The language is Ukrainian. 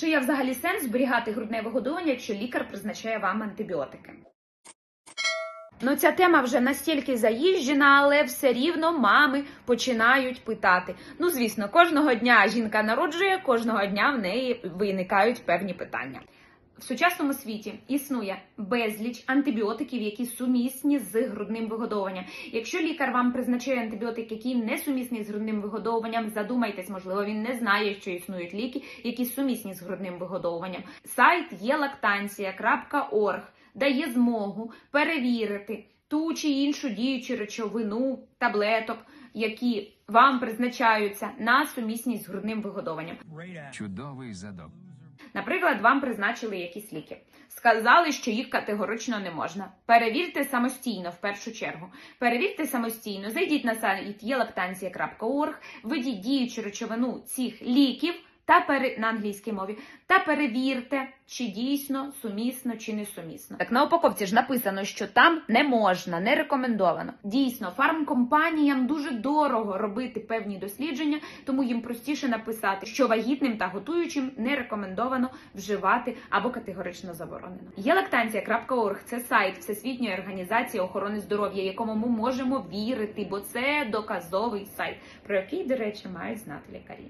Чи є взагалі сенс зберігати грудне вигодовування, якщо лікар призначає вам антибіотики? Ну, ця тема вже настільки заїжджена, але все рівно мами починають питати. Ну, звісно, кожного дня жінка народжує, кожного дня в неї виникають певні питання. В сучасному світі існує безліч антибіотиків, які сумісні з грудним вигодовуванням. Якщо лікар вам призначає антибіотик, який не сумісний з грудним вигодовуванням, задумайтесь, можливо, він не знає, що існують ліки, які сумісні з грудним вигодовуванням. Сайт є лактанція.орг дає змогу перевірити ту чи іншу діючу речовину таблеток, які вам призначаються на сумісність з грудним вигодовуванням. Чудовий задок. Наприклад, вам призначили якісь ліки. Сказали, що їх категорично не можна. Перевірте самостійно в першу чергу. Перевірте самостійно, зайдіть на сайт єлактанція.орг, введіть діючу речовину цих ліків та пере... на англійській мові та перевірте, чи дійсно сумісно чи не сумісно. Так на упаковці ж написано, що там не можна, не рекомендовано. Дійсно, фармкомпаніям дуже дорого робити певні дослідження, тому їм простіше написати, що вагітним та готуючим не рекомендовано вживати або категорично заборонено. Єлактанція.орг – це сайт Всесвітньої організації охорони здоров'я, якому ми можемо вірити, бо це доказовий сайт, про який, до речі, мають знати лікарі.